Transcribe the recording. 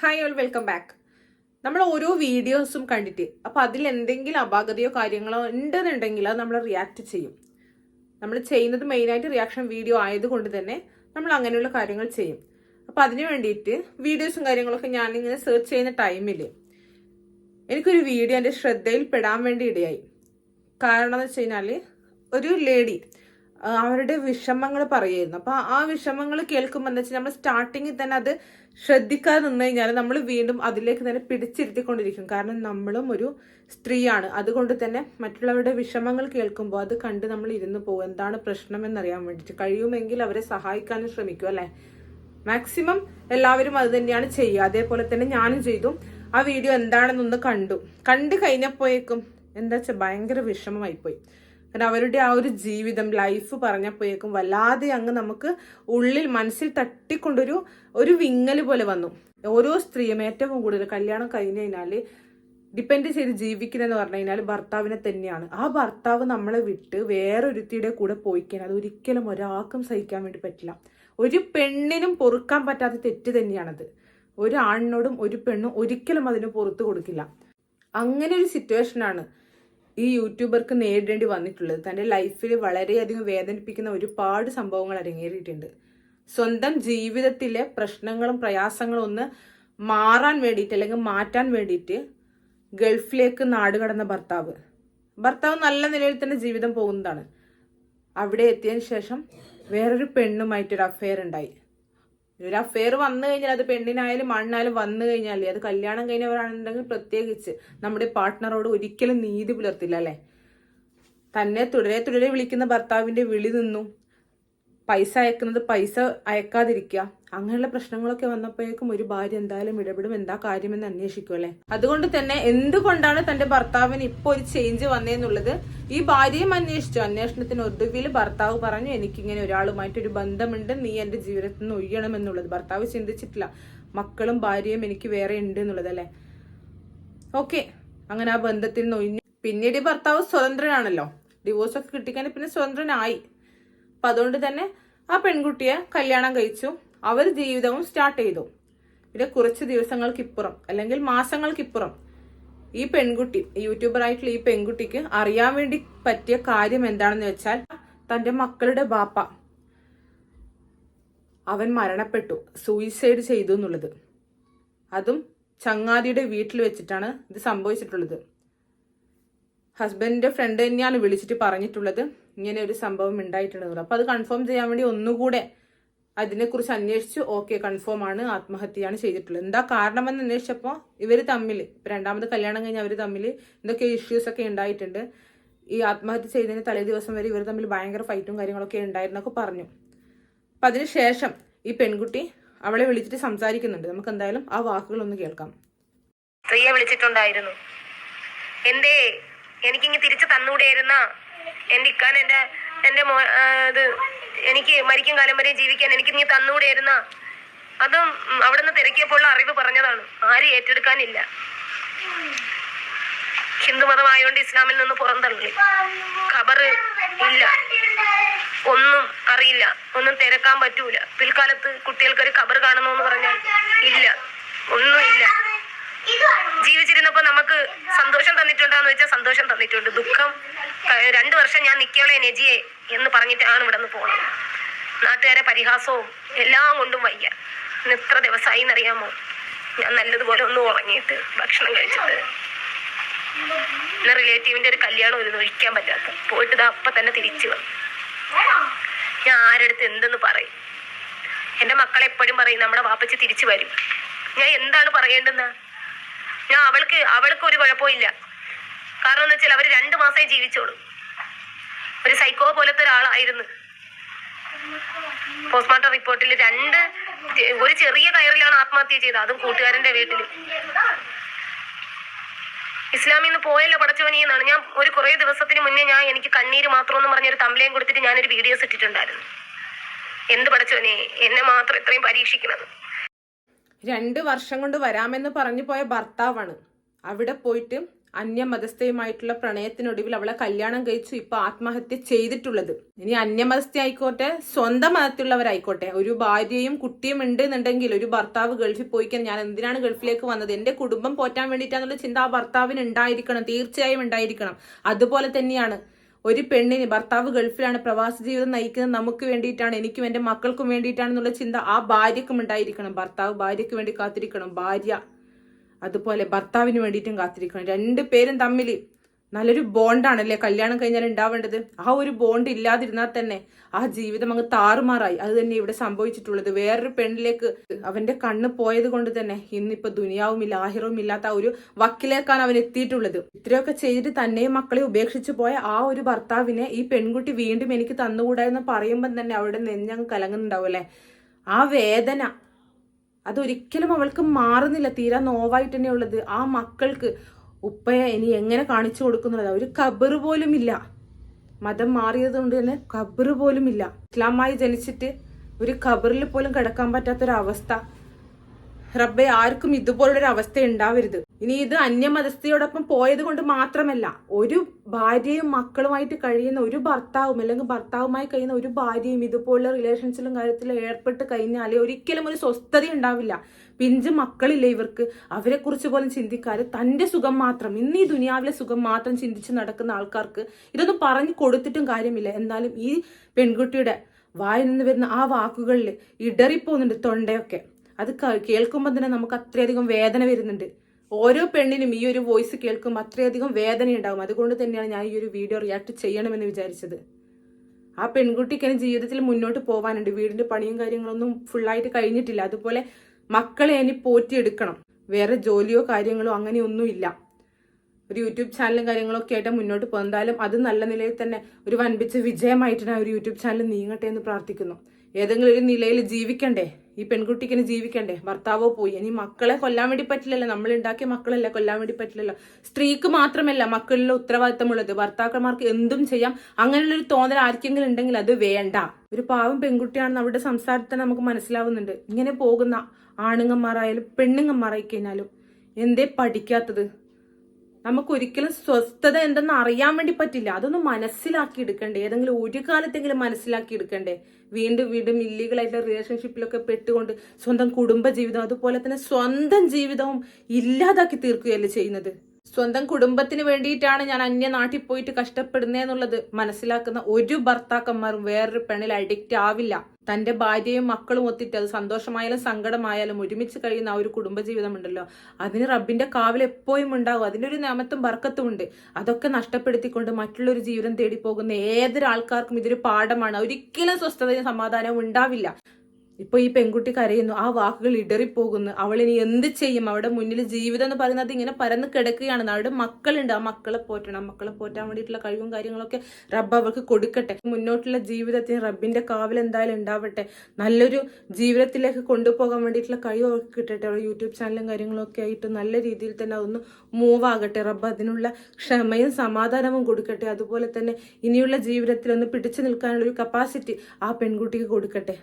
Hi all welcome back നമ്മൾ ഓരോ വീഡിയോസും കണ്ടിട്ട് അപ്പോൾ അതിൽ എന്തെങ്കിലും അപാകതയോ കാര്യങ്ങളോ ഉണ്ടെന്നുണ്ടെങ്കിൽ അത് നമ്മൾ റിയാക്ട് ചെയ്യും. നമ്മൾ ചെയ്യുന്നത് മെയിനായിട്ട് റിയാക്ഷൻ വീഡിയോ ആയതുകൊണ്ട് തന്നെ നമ്മൾ അങ്ങനെയുള്ള കാര്യങ്ങൾ ചെയ്യും. അപ്പോൾ അതിന് വേണ്ടിയിട്ട് വീഡിയോസും കാര്യങ്ങളൊക്കെ ഞാനിങ്ങനെ സെർച്ച് ചെയ്യുന്ന ടൈമിൽ എനിക്കൊരു വീഡിയോ എന്റെ ശ്രദ്ധയിൽ പെടാൻ വേണ്ടി ഇടയായി. കാരണം എന്ന് വെച്ച് കഴിഞ്ഞാൽ ഒരു ലേഡി അവരുടെ വിഷമങ്ങൾ പറയായിരുന്നു അപ്പൊ ആ വിഷമങ്ങൾ കേൾക്കുമ്പോൾ എന്താ വെച്ചാൽ നമ്മൾ സ്റ്റാർട്ടിങ്ങിൽ തന്നെ അത് ശ്രദ്ധിക്കാതെ നിന്ന് കഴിഞ്ഞാൽ നമ്മൾ വീണ്ടും അതിലേക്ക് തന്നെ പിടിച്ചിരുത്തിക്കൊണ്ടിരിക്കും. കാരണം നമ്മളും ഒരു സ്ത്രീയാണ്. അതുകൊണ്ട് തന്നെ മറ്റുള്ളവരുടെ വിഷമങ്ങൾ കേൾക്കുമ്പോൾ അത് കണ്ട് നമ്മൾ ഇരുന്ന് പോകും. എന്താണ് പ്രശ്നം എന്നറിയാൻ വേണ്ടിയിട്ട് കഴിയുമെങ്കിൽ അവരെ സഹായിക്കാനും ശ്രമിക്കും അല്ലേ? മാക്സിമം എല്ലാവരും അത് തന്നെയാണ് ചെയ്യുക. അതേപോലെ തന്നെ ഞാനും ചെയ്തു. ആ വീഡിയോ എന്താണെന്നൊന്ന് കണ്ടു. കണ്ടു കഴിഞ്ഞപ്പോഴേക്കും എന്താ വെച്ചാൽ ഭയങ്കര വിഷമമായിപ്പോയി. കാരണം അവരുടെ ആ ഒരു ജീവിതം ലൈഫ് പറഞ്ഞപ്പോഴേക്കും വല്ലാതെ അങ്ങ് നമുക്ക് ഉള്ളിൽ മനസ്സിൽ തട്ടിക്കൊണ്ടൊരു ഒരു വിങ്ങൽ പോലെ വന്നു. ഓരോ സ്ത്രീയും ഏറ്റവും കൂടുതൽ കല്യാണം കഴിഞ്ഞു കഴിഞ്ഞാൽ ഡിപ്പെൻഡ് ചെയ്ത് ജീവിക്കുന്നതെന്ന് പറഞ്ഞു കഴിഞ്ഞാൽ ഭർത്താവിനെ തന്നെയാണ്. ആ ഭർത്താവ് നമ്മളെ വിട്ട് വേറൊരുത്തിയുടെ കൂടെ പോയി കഴിഞ്ഞാൽ അത് ഒരിക്കലും ഒരാൾക്കും സഹിക്കാൻ വേണ്ടി പറ്റില്ല. ഒരു പെണ്ണിനും പൊറുക്കാൻ പറ്റാത്ത തെറ്റ് തന്നെയാണത്. ഒരു ആണിനോടും ഒരു പെണ്ണും ഒരിക്കലും അതിന് പുറത്തു കൊടുക്കില്ല. അങ്ങനെ ഒരു സിറ്റുവേഷനാണ് ഈ യൂട്യൂബർക്ക് നേരിടേണ്ടി വന്നിട്ടുള്ളത്. തന്റെ ലൈഫിൽ വളരെയധികം വേദനിപ്പിക്കുന്ന ഒരുപാട് സംഭവങ്ങൾ അരങ്ങേറിയിട്ടുണ്ട്. സ്വന്തം ജീവിതത്തിലെ പ്രശ്നങ്ങളും പ്രയാസങ്ങളും ഒന്ന് മാറാൻ വേണ്ടിയിട്ട് അല്ലെങ്കിൽ മാറ്റാൻ വേണ്ടിയിട്ട് ഗൾഫിലേക്ക് നാട് കടന്ന ഭർത്താവ്. ഭർത്താവ് നല്ല നിലയിൽ തന്നെ ജീവിതം പോകുന്നതാണ്. അവിടെ എത്തിയതിനു ശേഷം വേറൊരു പെണ്ണുമായിട്ടൊരു അഫെയർ ഉണ്ടായി. ഒരു അഫെയർ വന്നു കഴിഞ്ഞാൽ അത് പെണ്ണിനായാലും മണ്ണായാലും വന്നു കഴിഞ്ഞാൽ അത് കല്യാണം കഴിഞ്ഞവരാണെന്നുണ്ടെങ്കിൽ പ്രത്യേകിച്ച് നമ്മുടെ പാർട്ട്ണറോട് ഒരിക്കലും നീതി പുലർത്തില്ല അല്ലെ? തന്നെ തുടരെ തുടരെ വിളിക്കുന്ന ഭർത്താവിന്റെ വിളി നിന്നു. പൈസ അയക്കുന്നത് പൈസ അയക്കാതിരിക്കുക. അങ്ങനെയുള്ള പ്രശ്നങ്ങളൊക്കെ വന്നപ്പോഴേക്കും ഒരു ഭാര്യ എന്തായാലും ഇടപെടും. എന്താ കാര്യമെന്ന് അന്വേഷിക്കുമല്ലേ അതുകൊണ്ട് തന്നെ എന്തുകൊണ്ടാണ് തന്റെ ഭർത്താവിന് ഇപ്പൊ ഒരു ചേഞ്ച് വന്നേന്നുള്ളത്? ഈ ഭാര്യയും അന്വേഷിച്ചു. അന്വേഷണത്തിന് ഒടുവിൽ ഭർത്താവ് പറഞ്ഞു എനിക്കിങ്ങനെ ഒരാളുമായിട്ട് ഒരു ബന്ധമുണ്ട്. നീ എന്റെ ജീവിതത്തിൽ നിന്ന് ഒഴിയണം എന്നുള്ളത് ഭർത്താവ് ചിന്തിച്ചിട്ടില്ല. മക്കളും ഭാര്യയും എനിക്ക് വേറെ ഉണ്ട് എന്നുള്ളത് അല്ലെ? ഓക്കെ. അങ്ങനെ ആ ബന്ധത്തിൽ നിന്ന് ഒഴിഞ്ഞു. പിന്നീട് ഭർത്താവ് സ്വതന്ത്രനാണല്ലോ. ഡിവോഴ്സ് ഒക്കെ കിട്ടിക്കാൻ പിന്നെ സ്വതന്ത്രനായി. അപ്പൊ അതുകൊണ്ട് തന്നെ ആ പെൺകുട്ടിയെ കല്യാണം കഴിച്ചു. അവർ ജീവിതവും സ്റ്റാർട്ട് ചെയ്തു. പിന്നെ കുറച്ച് ദിവസങ്ങൾക്കിപ്പുറം അല്ലെങ്കിൽ മാസങ്ങൾക്കിപ്പുറം ഈ പെൺകുട്ടി യൂട്യൂബർ ആയിട്ടുള്ള ഈ പെൺകുട്ടിക്ക് അറിയാൻ വേണ്ടി പറ്റിയ കാര്യം എന്താണെന്ന് വെച്ചാൽ തന്റെ മക്കളുടെ ബാപ്പ അവൻ മരണപ്പെട്ടു സൂയിസൈഡ് ചെയ്തു എന്നുള്ളത്. അതും ചങ്ങാതിയുടെ വീട്ടിൽ വെച്ചിട്ടാണ് ഇത് സംഭവിച്ചിട്ടുള്ളത്. ഹസ്ബൻഡിന്റെ ഫ്രണ്ട് തന്നെയാണ് വിളിച്ചിട്ട് പറഞ്ഞിട്ടുള്ളത്. ഇങ്ങനെ ഒരു സംഭവം ഉണ്ടായിട്ടുണ്ടെന്നുള്ളത് അപ്പൊ അത് കൺഫേം ചെയ്യാൻ വേണ്ടി ഒന്നുകൂടെ അതിനെക്കുറിച്ച് അന്വേഷിച്ചു ഓക്കെ കൺഫേം ആണ് ആത്മഹത്യയാണ് ചെയ്തിട്ടുള്ളത്. എന്താ കാരണമെന്ന് അന്വേഷിച്ചപ്പോൾ ഇവർ തമ്മിൽ രണ്ടാമത് കല്യാണം കഴിഞ്ഞ അവർ തമ്മിൽ എന്തൊക്കെ ഇഷ്യൂസ് ഒക്കെ ഉണ്ടായിട്ടുണ്ട്. ഈ ആത്മഹത്യ ചെയ്തതിന് തലേ ദിവസം വരെ ഇവർ തമ്മിൽ ഭയങ്കര ഫൈറ്റും കാര്യങ്ങളൊക്കെ ഉണ്ടായിരുന്നൊക്കെ പറഞ്ഞു. അപ്പൊ അതിനുശേഷം ഈ പെൺകുട്ടി അവളെ വിളിച്ചിട്ട് സംസാരിക്കുന്നുണ്ട്. നമുക്ക് എന്തായാലും ആ വാക്കുകൾ ഒന്ന് കേൾക്കാം. സ്ത്രീയെ വിളിച്ചിട്ടുണ്ടായിരുന്നു. എന്തേ എനിക്കിങ്ങ് തിരിച്ചു തന്നൂടെയിരുന്ന? എന്റെ ഇക്കാൻ എന്റെ എന്റെ മോ ഇത് എനിക്ക് മരിക്കും കാലം വരെ ജീവിക്കാൻ എനിക്ക് നീ തന്നൂടെയിരുന്ന അതും അവിടെ നിന്ന് തിരക്കിയപ്പോഴുള്ള അറിവ് പറഞ്ഞതാണ്. ആരും ഏറ്റെടുക്കാനില്ല. ഹിന്ദുമതമായോണ്ട് ഇസ്ലാമിൽ നിന്ന് പുറന്തള്ളി ഖബറ് ഇല്ല. ഒന്നും അറിയില്ല. ഒന്നും തിരക്കാൻ പറ്റൂല. പിൽക്കാലത്ത് കുട്ടികൾക്കൊരു ഖബർ കാണണമെന്ന് പറഞ്ഞാൽ ഇല്ല. ഒന്നുമില്ല ജീവിച്ചിരുന്നപ്പോ നമുക്ക് സന്തോഷം തന്നിട്ടുണ്ടെന്ന് വെച്ചാൽ സന്തോഷം തന്നിട്ടുണ്ട്. ദുഃഖം രണ്ടു വർഷം ഞാൻ നിക്കോളെ നെജിയെ എന്ന് പറഞ്ഞിട്ടാണ് ഇവിടെ നിന്ന് പോണത്. നാട്ടുകാരെ പരിഹാസവും എല്ലാം കൊണ്ടും വയ്യ. ഇന്ന് എത്ര ദിവസമായി എന്നറിയാമോ ഞാൻ നല്ലതുപോലെ ഒന്ന് ഉറങ്ങിയിട്ട് ഭക്ഷണം കഴിച്ചിട്ട്. എന്റെ റിലേറ്റീവിന്റെ ഒരു കല്യാണം ഒരു ഒഴിക്കാൻ പറ്റാത്ത. പോയിട്ട് ഇതാ അപ്പൊ തന്നെ തിരിച്ചു വന്നു. ഞാൻ ആരെടുത്ത് എന്തെന്ന് പറയും? എന്റെ മക്കളെ എപ്പോഴും പറയും നമ്മുടെ വാപ്പച്ചി തിരിച്ചു വരും. ഞാൻ എന്താണ് പറയേണ്ടെന്ന? ഞാൻ അവൾക്ക് അവൾക്ക് ഒരു കുഴപ്പമില്ല. കാരണം എന്ന് വെച്ചാൽ അവർ രണ്ടു മാസമേ ജീവിച്ചോളൂ. ഒരു സൈക്കോ പോലത്തെ ഒരാളായിരുന്നു. പോസ്റ്റ്മോർട്ടം റിപ്പോർട്ടിൽ രണ്ട് ഒരു ചെറിയ കയറിലാണ് ആത്മഹത്യ ചെയ്തത്. അതും കൂട്ടുകാരന്റെ വീട്ടിൽ. ഇസ്ലാമിൽ നിന്ന് പോയല്ലോ പടച്ചോനി എന്നാണ്. ഞാൻ ഒരു കുറേ ദിവസത്തിന് മുന്നേ ഞാൻ എനിക്ക് കണ്ണീര് മാത്രം എന്ന് പറഞ്ഞൊരു തമ്പലയും കൊടുത്തിട്ട് ഞാനൊരു വീഡിയോസ് ഇട്ടിട്ടുണ്ടായിരുന്നു. എന്ത് പടച്ചോനെ? എന്നെ മാത്രം ഇത്രയും പരീക്ഷിക്കുന്നത് രണ്ട് വർഷം കൊണ്ട് വരാമെന്ന് പറഞ്ഞു പോയ ഭർത്താവാണ്. അവിടെ പോയിട്ട് അന്യമതസ്ഥയുമായിട്ടുള്ള പ്രണയത്തിനൊടുവിൽ അവളെ കല്യാണം കഴിച്ചു ഇപ്പൊ ആത്മഹത്യ ചെയ്തിട്ടുള്ളത്. ഇനി അന്യമതസ്ഥ ആയിക്കോട്ടെ സ്വന്തം മതത്തിലുള്ളവരായിക്കോട്ടെ ഒരു ഭാര്യയും കുട്ടിയും ഉണ്ട് എന്നുണ്ടെങ്കിൽ ഒരു ഭർത്താവ് ഗൾഫിൽ പോയിക്കാൻ ഞാൻ എന്തിനാണ് ഗൾഫിലേക്ക് വന്നത്? എന്റെ കുടുംബം പോറ്റാൻ വേണ്ടിയിട്ടാന്നുള്ള ചിന്ത ആ ഭർത്താവിന് ഉണ്ടായിരിക്കണം തീർച്ചയായും ഉണ്ടായിരിക്കണം. അതുപോലെ തന്നെയാണ് ഒരു പെണ്ണിന് ഭർത്താവ് ഗൾഫിലാണ് പ്രവാസ ജീവിതം നയിക്കുന്നത് നമുക്ക് വേണ്ടിയിട്ടാണ് എനിക്കും എന്റെ മക്കൾക്കും വേണ്ടിയിട്ടാണെന്നുള്ള ചിന്ത ആ ഭാര്യക്കും ഉണ്ടായിരിക്കണം. ഭർത്താവ് ഭാര്യയ്ക്ക് വേണ്ടി കാത്തിരിക്കണം ഭാര്യ അതുപോലെ ഭർത്താവിന് വേണ്ടിയിട്ടും കാത്തിരിക്കണം. രണ്ടു പേരും തമ്മിൽ നല്ലൊരു ബോണ്ടാണല്ലേ കല്യാണം കഴിഞ്ഞാൽ ഉണ്ടാവേണ്ടത്? ആ ഒരു ബോണ്ട് ഇല്ലാതിരുന്നാൽ തന്നെ ആ ജീവിതം അങ്ങ് താറുമാറായി. അത് തന്നെ ഇവിടെ സംഭവിച്ചിട്ടുള്ളത്. വേറൊരു പെണ്ണിലേക്ക് അവന്റെ കണ്ണ് പോയത് കൊണ്ട് തന്നെ ഇന്നിപ്പോ ദുനിയാവും ഇല്ല ആഹിറവും ഇല്ലാത്ത ഒരു വക്കിലേക്കാണ് അവൻ എത്തിയിട്ടുള്ളത്. ഇത്രയൊക്കെ ചെയ്തിട്ട് തന്നെയും മക്കളെ ഉപേക്ഷിച്ചു പോയ ആ ഒരു ഭർത്താവിനെ ഈ പെൺകുട്ടി വീണ്ടും എനിക്ക് തന്നുകൂടാ എന്ന് പറയുമ്പോൾ തന്നെ അവരുടെ നെഞ്ഞങ്ങ് കലങ്ങുന്നുണ്ടാവും അല്ലേ? ആ വേദന അതൊരിക്കലും അവൾക്ക് മാറുന്നില്ല. തീരാ നോവായിട്ട് തന്നെ ഉള്ളത് ആ മക്കൾക്ക് ഉപ്പയെ ഇനി എങ്ങനെ കാണിച്ചു കൊടുക്കുന്നത്? ഒരു കബറ് പോലും ഇല്ല. മതം മാറിയത് കൊണ്ട് തന്നെ കബറ് പോലും ഇല്ല. ഇസ്ലാമായി ജനിച്ചിട്ട് ഒരു കബറിൽ പോലും കിടക്കാൻ പറ്റാത്തൊരവസ്ഥ. റബ്ബെ ആർക്കും ഇതുപോലൊരു അവസ്ഥ ഉണ്ടാവരുത്. ഇനി ഇത് അന്യമതസ്ഥയോടൊപ്പം പോയത് കൊണ്ട് മാത്രമല്ല ഒരു ഭാര്യയും മക്കളുമായിട്ട് കഴിയുന്ന ഒരു ഭർത്താവും അല്ലെങ്കിൽ ഭർത്താവുമായി കഴിയുന്ന ഒരു ഭാര്യയും ഇതുപോലുള്ള റിലേഷൻസിലും കാര്യത്തിലും ഏർപ്പെട്ട് കഴിഞ്ഞാൽ ഒരിക്കലും ഒരു സ്വസ്ഥത ഉണ്ടാവില്ല. പിഞ്ച് മക്കളില്ലേ ഇവർക്ക്? അവരെ കുറിച്ച് പോലും ചിന്തിക്കാതെ തന്റെ സുഖം മാത്രം ഇന്ന് ഈ ദുനിയാവിലെ സുഖം മാത്രം ചിന്തിച്ച് നടക്കുന്ന ആൾക്കാർക്ക് ഇതൊന്നും പറഞ്ഞു കൊടുത്തിട്ടും കാര്യമില്ല. എന്നാലും ഈ പെൺകുട്ടിയുടെ വായിൽ നിന്ന് വരുന്ന ആ വാക്കുകളിൽ ഇടറിപ്പോകുന്നുണ്ട് തൊണ്ടയൊക്കെ. അത് കേൾക്കുമ്പോൾ തന്നെ നമുക്ക് അത്രയധികം വേദന വരുന്നുണ്ട്. ഓരോ പെണ്ണിനും ഈ ഒരു വോയിസ് കേൾക്കുമ്പോൾ അത്രയധികം വേദന ഉണ്ടാകും അതുകൊണ്ട് തന്നെയാണ് ഞാൻ ഈ ഒരു വീഡിയോ റിയാക്ട് ചെയ്യണമെന്ന് വിചാരിച്ചത്. ആ പെൺകുട്ടിക്ക് ജീവിതത്തിൽ മുന്നോട്ട് പോകാനുണ്ട് വീടിന്റെ പണിയും കാര്യങ്ങളൊന്നും ഫുള്ളായിട്ട് കഴിഞ്ഞിട്ടില്ല. അതുപോലെ മക്കളെ ഇനി പോറ്റിയെടുക്കണം. വേറെ ജോലിയോ കാര്യങ്ങളോ അങ്ങനെയൊന്നും ഇല്ല ഒരു യൂട്യൂബ് ചാനലും കാര്യങ്ങളൊക്കെ ആയിട്ട് മുന്നോട്ട് പോകും. അത് നല്ല നിലയിൽ തന്നെ ഒരു വൻപിച്ച ഞാൻ ഒരു യൂട്യൂബ് ചാനൽ നീങ്ങട്ടെ എന്ന് പ്രാർത്ഥിക്കുന്നു. ഏതെങ്കിലും ഒരു നിലയിൽ ജീവിക്കണ്ടേ? ഈ പെൺകുട്ടിക്കിന് ജീവിക്കണ്ടേ? ഭർത്താവോ പോയി. ഇനി മക്കളെ കൊല്ലാൻ വേണ്ടി പറ്റില്ലല്ലോ. നമ്മൾ ഉണ്ടാക്കിയ മക്കളല്ല കൊല്ലാൻ വേണ്ടി പറ്റില്ലല്ലോ. സ്ത്രീക്ക് മാത്രമല്ല മക്കളിലെ ഉത്തരവാദിത്തമുള്ളത്. ഭർത്താക്കന്മാർക്ക് എന്തും ചെയ്യാം. അങ്ങനെയുള്ള ഒരു തോന്നൽ ആർക്കെങ്കിലും ഉണ്ടെങ്കിൽ അത് വേണ്ട. ഒരു പാവം പെൺകുട്ടിയാണെന്ന് അവരുടെ സംസാരത്തിൽ നമുക്ക് മനസ്സിലാവുന്നുണ്ട്. ഇങ്ങനെ പോകുന്ന ആണുങ്ങന്മാരായാലും പെണ്ണുങ്ങന്മാരായി കഴിഞ്ഞാലും എന്തേ പഠിക്കാത്തത്? നമുക്ക് ഒരിക്കലും സ്വസ്ഥത എന്തെന്ന് അറിയാൻ വേണ്ടി പറ്റില്ല. അതൊന്ന് മനസ്സിലാക്കി എടുക്കണ്ടേ. ഏതെങ്കിലും ഒരു കാലത്തെങ്കിലും മനസ്സിലാക്കി എടുക്കണ്ടേ. വീണ്ടും വീണ്ടും ഇല്ലീഗലായിട്ടുള്ള റിലേഷൻഷിപ്പിലൊക്കെ പെട്ടുകൊണ്ട് സ്വന്തം കുടുംബ ജീവിതം അതുപോലെ തന്നെ സ്വന്തം ജീവിതവും ഇല്ലാതാക്കി തീർക്കുകയല്ലേ ചെയ്യുന്നത്? സ്വന്തം കുടുംബത്തിന് വേണ്ടിയിട്ടാണ് ഞാൻ അന്യ നാട്ടിൽ പോയിട്ട് കഷ്ടപ്പെടുന്നതെന്നുള്ളത് മനസ്സിലാക്കുന്ന ഒരു ഭർത്താക്കന്മാരും വേറൊരു പെണ്ണിൽ അഡിക്റ്റ് ആവില്ല. തന്റെ ഭാര്യയും മക്കളും ഒത്തിട്ട് അത് സന്തോഷമായാലും സങ്കടമായാലും ഒരുമിച്ച് കഴിയുന്ന ആ ഒരു കുടുംബജീവിതം ഉണ്ടല്ലോ അതിന് റബ്ബിന്റെ കാവിൽ എപ്പോഴും ഉണ്ടാവും. അതിന്റെ ഒരു നാമത്തും ബർക്കത്തും ഉണ്ട്. അതൊക്കെ നഷ്ടപ്പെടുത്തിക്കൊണ്ട് മറ്റുള്ളൊരു ജീവിതം തേടി പോകുന്ന ഏതൊരാൾക്കാർക്കും ഇതൊരു പാഠമാണ്. ഒരിക്കലും സ്വസ്ഥതയും സമാധാനവും ഉണ്ടാവില്ല. ഇപ്പൊ ഈ പെൺകുട്ടി കരയുന്നു ആ വാക്കുകൾ ഇടറിപ്പോകുന്നു അവൾ ഇനി എന്ത് ചെയ്യും? അവിടെ മുന്നിൽ ജീവിതം എന്ന് പറയുന്നത് ഇങ്ങനെ പരന്ന് കിടക്കുകയാണ്. അവിടെ മക്കളുണ്ട് ആ മക്കളെ പോറ്റണം. മക്കളെ പോറ്റാൻ വേണ്ടിയിട്ടുള്ള കഴിവും കാര്യങ്ങളൊക്കെ റബ്ബ് അവർക്ക് കൊടുക്കട്ടെ. മുന്നോട്ടുള്ള ജീവിതത്തിന് റബ്ബിന്റെ കാവൽ എന്തായാലും ഉണ്ടാവട്ടെ. നല്ലൊരു ജീവിതത്തിലേക്ക് കൊണ്ടുപോകാൻ വേണ്ടിയിട്ടുള്ള കഴിവ് അവർക്ക് കിട്ടട്ടെ. അവരുടെ യൂട്യൂബ് ചാനലും കാര്യങ്ങളൊക്കെ ആയിട്ട് നല്ല രീതിയിൽ തന്നെ അതൊന്ന് മൂവ് ആകട്ടെ. റബ്ബ് അതിനുള്ള ക്ഷമയും സമാധാനവും കൊടുക്കട്ടെ. അതുപോലെ തന്നെ ഇനിയുള്ള ജീവിതത്തിൽ ഒന്ന് പിടിച്ചു നിൽക്കാനുള്ള ഒരു കപ്പാസിറ്റി ആ പെൺകുട്ടിക്ക് കൊടുക്കട്ടെ.